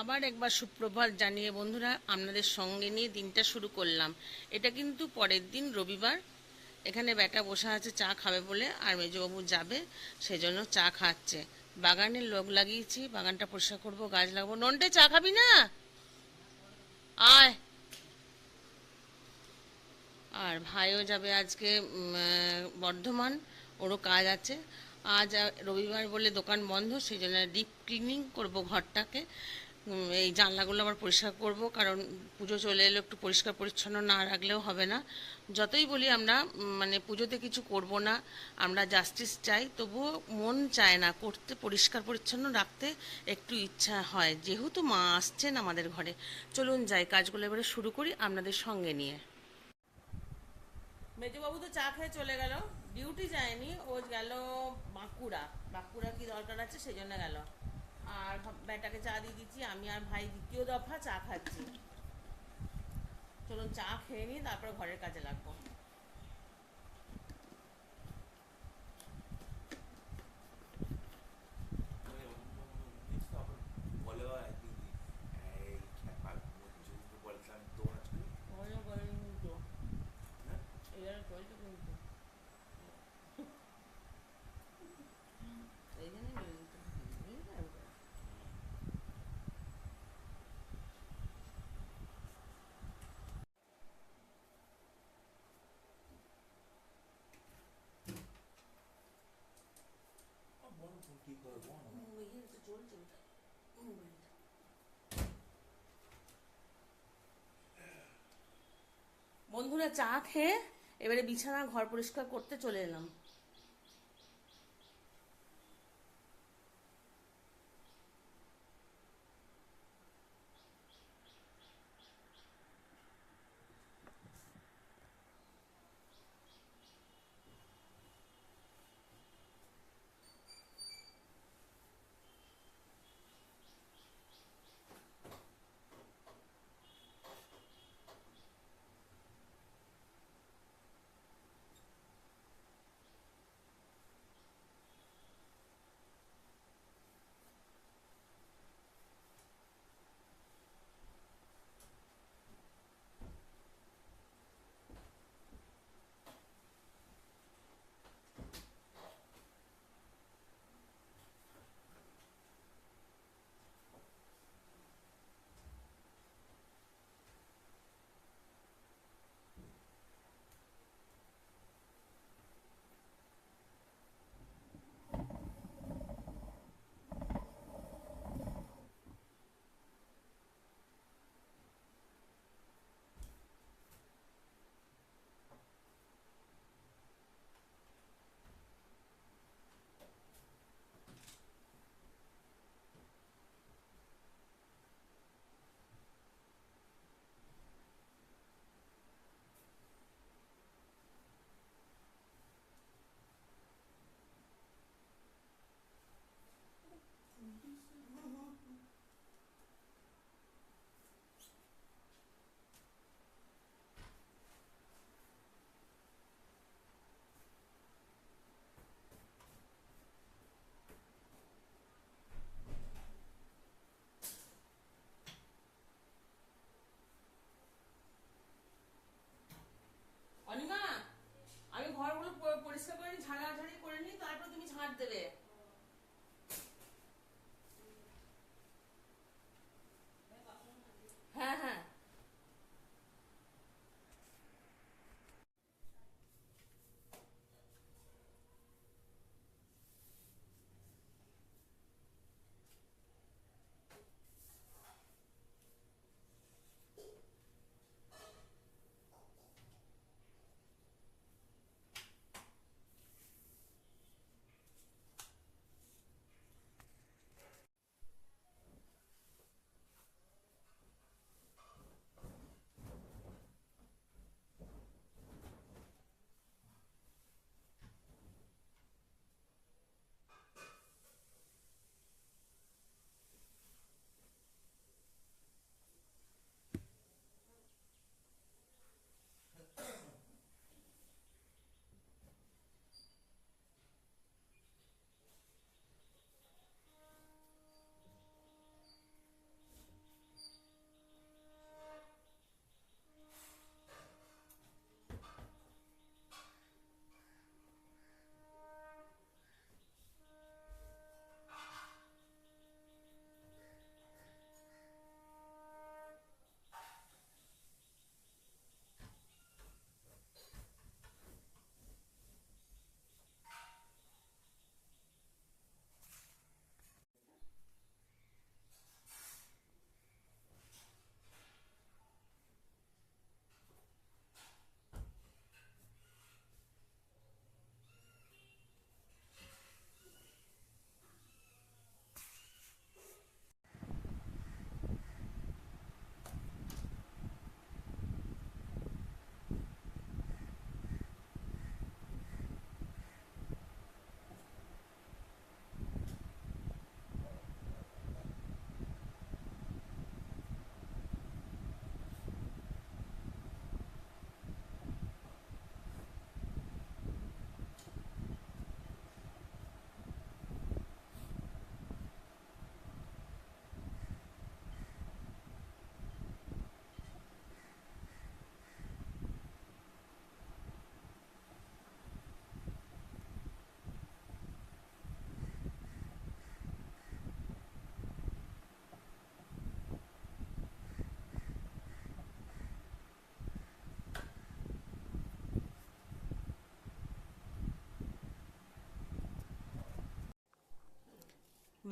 আবার একবার সুপ্রভাত জানিয়ে, বন্ধুরা, আপনাদের সঙ্গে নিয়ে দিনটা শুরু করলাম। এটা কিন্তু পরের দিন, রবিবার। এখানে বেটা বসে আছে, চা খাবে বলে, আর মেজবাবু যাবে, সেজন্য চা খাচ্ছে। বাগানে লোক লাগিয়েছি, বাগানটা পরিষ্কার করব, গাছ লাগাবো। নন্টে, চা খাবি না? আয়। আর ভাইও যাবে আজকে বর্ধমান। ওরও কাজ আছে। আজ রবিবার বলে দোকান বন্ধ সেই জন্য ডিপ ক্লিনিং করব ঘরটাকে। এই জানলাগুলো আবার পরিষ্কার করব, কারণ পুজো চলে এলো, একটু পরিষ্কার পরিচ্ছন্ন না রাখলেও হবে না। যতই বলি আমরা মানে পুজোতে কিছু করব না, আমরা জাস্টিস চাই, তবুও মন চায় না করতে, পরিষ্কার পরিচ্ছন্ন রাখতে একটু ইচ্ছা হয়। যেহেতু মা আসছেন আমাদের ঘরে, চলুন যাই, কাজগুলো এবারে শুরু করি আপনাদের সঙ্গে নিয়ে। মেজবাবু তো চা খেয়ে চলে গেল, ডিউটি যায়নি, ও গেল বাঁকুড়া। বাঁকুড়া কি দরকার আছে, সেই জন্য গেল। আর ব্যাটাকে চা দিয়ে দিচ্ছি, আমি আর ভাই দ্বিতীয় দফা চা খাচ্ছি। চলুন চা খেয়ে নিই, তারপর ঘরের কাজে লাগবো ভালো করে কিন্তু এবারে চলছে কিন্তু এই জন্যই বলে দিতে বুঝলি তো? মোবাইলে তো চলছে ওটা মোবাইলটা বন্ধুরা চা খেয়ে এবারে বিছানা ঘর পরিষ্কার করতে চলে এলাম।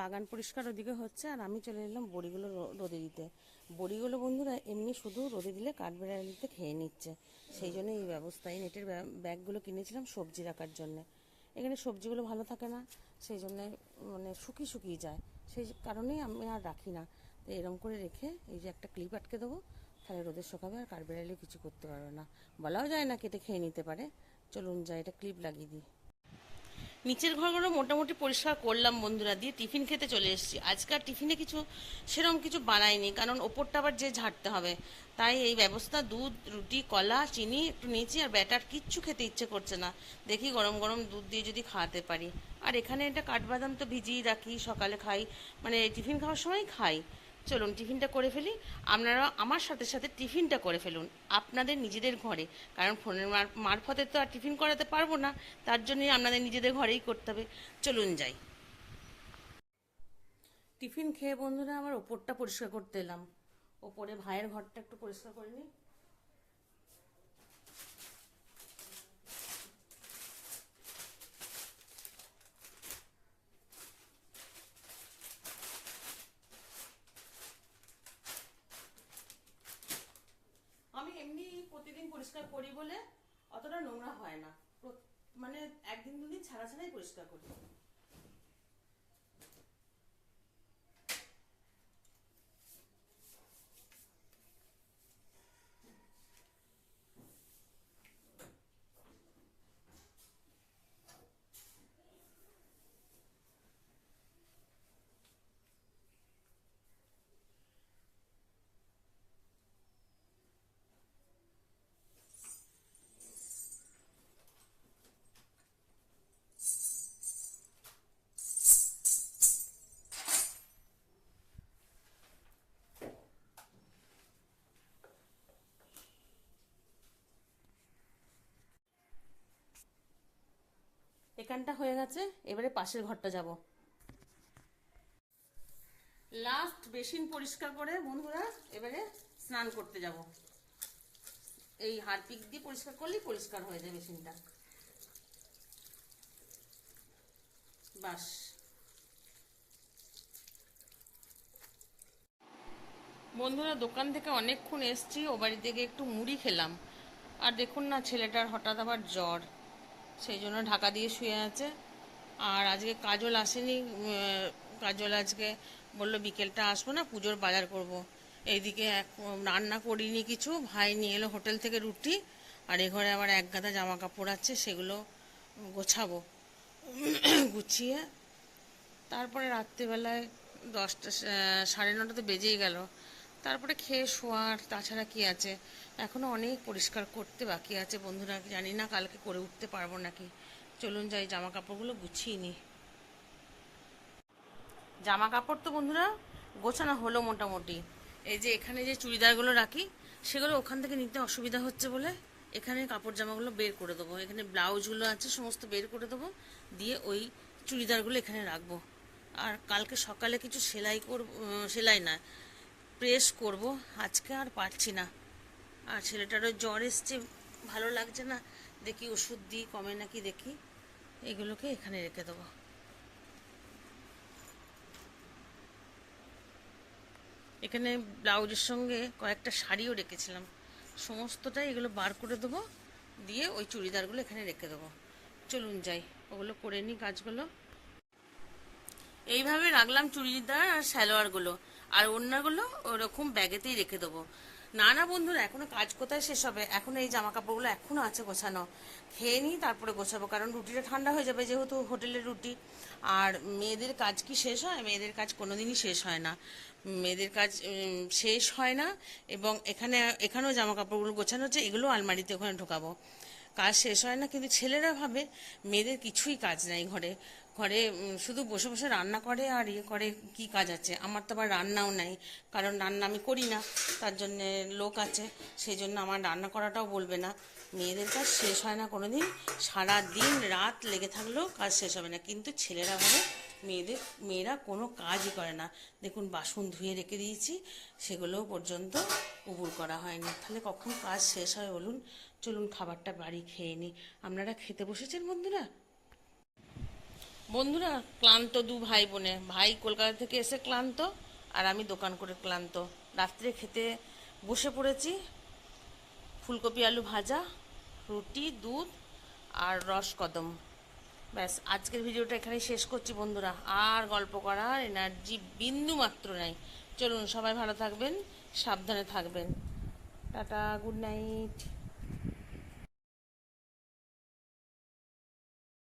বাগান পরিষ্কার ওদিকে হচ্ছে, আর আমি চলে এলাম বড়িগুলো রোদে দিতে। বড়িগুলো বন্ধুরা এমনি শুধু রোদে দিলে কাঠবেড়ালিতে খেয়ে নিচ্ছে। সেই জন্য এই ব্যবস্থা এই নেটের ব্যাগগুলো কিনেছিলাম সবজি রাখার জন্য। এখানে সবজিগুলো ভালো থাকে না, সেই জন্যে মানে শুকিয়ে শুকিয়ে যায়। সেই কারণেই আমি আর রাখি না। তো এরকম করে রেখে এই যে একটা ক্লিপ আটকে দেবো, তাহলে রোদের শুকাবে আর কাঠবেড়ালি কিছু করতে পারবে না। বলাও যায় না কেটে খেয়ে নিতে পারে। চলুন যাই, এটা ক্লিপ লাগিয়ে দিই। নিচের ঘরগুলো মোটামুটি পরিষ্কার করলাম বন্ধুরা, দিয়ে টিফিন খেতে চলে এসেছি। আজকাল টিফিনে কিছু সেরকম কিছু বানাইনি, কারণ ওপরটা আবার যে ঝাড়তে হবে। তাই এই ব্যবস্থা, দুধ, রুটি, কলা, চিনি একটু নিয়েছি, আর ব্যাটার কিচ্ছু খেতে ইচ্ছে করছে না। দেখি গরম গরম দুধ দিয়ে যদি খাওয়াতে পারি। আর এখানে এটা কাঠবাদাম তো ভিজিয়ে রাখি, সকালে খাই। মানে টিফিন খাওয়ার সময় খাই। চলুন, টিফিনটা করে ফেলি। আপনারা আমার সাথে সাথে টিফিনটা করে ফেলুন, আপনাদের নিজেদের ঘরে। কারণ ফোনের মারফতে তো আর টিফিন করাতে পারব না, তার জন্যই আপনাদের নিজেদের ঘরেই করতে হবে। চলুন যাই। টিফিন খেয়ে বন্ধুরা, আমার ওপরটা পরিষ্কার করতে এলাম। ওপরে ভাইয়ের ঘরটা একটু পরিষ্কার করে নিই আমি এমনি প্রতিদিন পরিষ্কার করি বলে অতটা নোংরা হয় না। মানে একদিন দুদিন ছাড়া ছাড়াই পরিষ্কার করি। এখানটা হয়ে গেছে, এবারে পাশের ঘরটা যাব। লাস্ট বেসিন পরিষ্কার করে বন্ধুরা, এবারে স্নান করতে যাব। এই হারপিক দিয়ে পরিষ্কার করলেই পরিষ্কার হয়ে যায় বেসিনটা। বাস। বন্ধুরা, দোকান থেকে অনেকক্ষণ এসছি, ও বাড়ি থেকে একটু মুড়ি খেলাম। আর দেখুন না, ছেলেটার হঠাৎ আবার জ্বর। সেই জন্য ঢাকা দিয়ে শুয়ে আছে। আর আজকে কাজল আসেনি কাজল আজকে বলল বিকেলটা আসব না, পুজোর বাজার করব। এইদিকে এক, রান্না করিনি কিছু, ভাই নিয়ে এলো হোটেল থেকে রুটি, আর এ ঘরে আবার এক গাদা জামা কাপড় আছে, সেগুলো গোছাবো। গুছিয়ে তারপরে রাত্রিবেলায় দশটা সাড়ে নটা তো বেজেই গেল। তারপরে খেয়ে শোয়ার, তাছাড়া কি আছে? এখনও অনেক পরিষ্কার করতে বাকি আছে। বন্ধুরা, জানি না কালকে করে উঠতে পারব নাকি। চলুন যাই জামা কাপড়গুলো গুছিয়ে নিই। জামা কাপড় তো বন্ধুরা গোছানো হলো মোটামুটি। এই যে এখানে যে চুড়িদারগুলো রাখি, সেগুলো ওখান থেকে নিতে অসুবিধা হচ্ছে বলে এখানে কাপড় জামাগুলো বের করে দেবো। এখানে ব্লাউজগুলো আছে, সমস্ত বের করে দেবো। দিয়ে ওই চুড়িদারগুলো এখানে রাখব। আর কালকে সকালে কিছু সেলাই করব সেলাই না, প্রেস করব। আজকে আর পারছি না। আর ছেলেটারও জ্বর এসছে, ভালো লাগছে না। দেখি ওষুধ দিই, কমে নাকি দেখি। এগুলোকে এখানে রেখে দেবো। এখানে ব্লাউজের সঙ্গে কয়েকটা শাড়িও রেখেছিলাম। সমস্তটাই এগুলো বার করে দেবো, দিয়ে ওই চুড়িদারগুলো এখানে রেখে দেবো। চলুন যাই, ওগুলো করে নিই কাজগুলো। এইভাবে রাখলাম চুড়িদার আর সালোয়ারগুলো। আর ওড়নাগুলো ওরকম ব্যাগেতেই রেখে দেবো। না না বন্ধুরা, এখনও কাজ কোথায় শেষ হবে? এখন এই জামা কাপড়গুলো এখনও আছে গোছানো। খেয়ে নিই তারপরে গোছাবো, কারণ রুটিটা ঠান্ডা হয়ে যাবে যেহেতু হোটেলের রুটি। আর মেয়েদের কাজ কি শেষ হয়? মেয়েদের কাজ কোনোদিনই শেষ হয় না। মেয়েদের কাজ শেষ হয় না, এবং এখানে, এখানেও জামা কাপড়গুলো গোছানো হচ্ছে, এগুলো আলমারিতে ওখানে ঢোকাবো। কাজ শেষ হয় না, কিন্তু ছেলেরা ভাবে মেয়েদের কিছুই কাজ নাই ঘরে। ঘরে শুধু বসে বসে রান্না করে আর ইয়ে করে কি কাজ আছে? আমার তো আবার রান্নাও নাই, কারণ রান্না আমি করি না। তার জন্য লোক আছে সেই জন্য আমার রান্না করাটাও বলবে না। মেয়েদের কাজ শেষ হয় না সারা দিন রাত লেগে থাকলেও কাজ শেষ হবে না। কিন্তু ছেলেরা ভাবে, মেয়েদের, মেয়েরা কোনো কাজই করে না। দেখুন, বাসন ধুয়ে রেখে দিয়েছি, সেগুলোও পর্যন্ত উবুর করা হয়নি। তাহলে কখন কাজ শেষ হয় বলুন? চলুন, খাবারটা বাড়ি খেয়ে নিই আপনারা খেতে বসেছেন বন্ধুরা? বন্ধুরা, ক্লান্ত দু ভাই বোনে। ভাই কলকাতা থেকে এসে ক্লান্ত, আর আমি দোকান করে ক্লান্ত। রাত্রে খেতে বসে পড়েছি। ফুলকপি আলু ভাজা, রুটি, দুধ আর রস কদম। ব্যাস, আজকের ভিডিওটা এখানেই শেষ করছি বন্ধুরা। আর গল্প করার এনার্জি বিন্দু মাত্র নাই। চলুন, সবাই ভালো থাকবেন, সাবধানে থাকবেন। Tata, good night.